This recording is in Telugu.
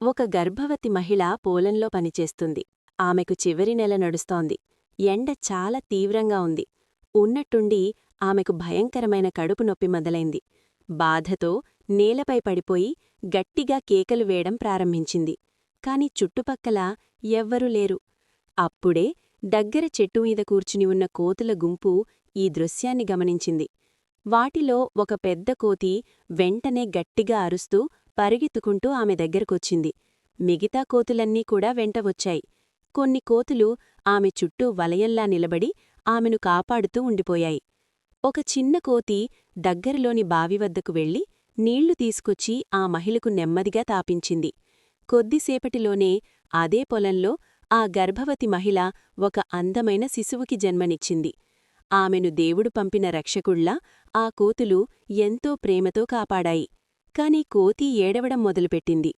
ఒక గర్భవతి మహిళ పోలంలో పనిచేస్తుంది. ఆమెకు చివరి నెల నడుస్తోంది. ఎండ చాలా తీవ్రంగా ఉంది. ఉన్నట్టుండి ఆమెకు భయంకరమైన కడుపు నొప్పి మొదలైంది. బాధతో నేలపై పడిపోయి గట్టిగా కేకలు వేయడం ప్రారంభించింది. కాని చుట్టుపక్కల ఎవ్వరూ లేరు. అప్పుడే దగ్గర చెట్టు మీద కూర్చుని ఉన్న కోతుల గుంపు ఈ దృశ్యాన్ని గమనించింది. వాటిలో ఒక పెద్ద కోతి వెంటనే గట్టిగా అరుస్తూ పరిగెత్తుకుంటూ ఆమె దగ్గరకొచ్చింది. మిగతా కోతులన్నీ కూడా వెంట వచ్చాయి. కొన్ని కోతులు ఆమె చుట్టూ వలయంలా నిలబడి ఆమెను కాపాడుతూ ఉండిపోయాయి. ఒక చిన్న కోతి దగ్గరలోని బావి వద్దకు వెళ్ళి నీళ్ళు తీసుకొచ్చి ఆ మహిళకు నెమ్మదిగా తాపించింది. కొద్దిసేపటిలోనే అదే పొలంలో ఆ గర్భవతి మహిళ ఒక అందమైన శిశువుకి జన్మనిచ్చింది. ఆమెను దేవుడు పంపిన రక్షకుళ్ళా ఆ కోతులు ఎంతో ప్రేమతో కాపాడాయి. కాని కోతి ఏడవడం మొదలుపెట్టింది.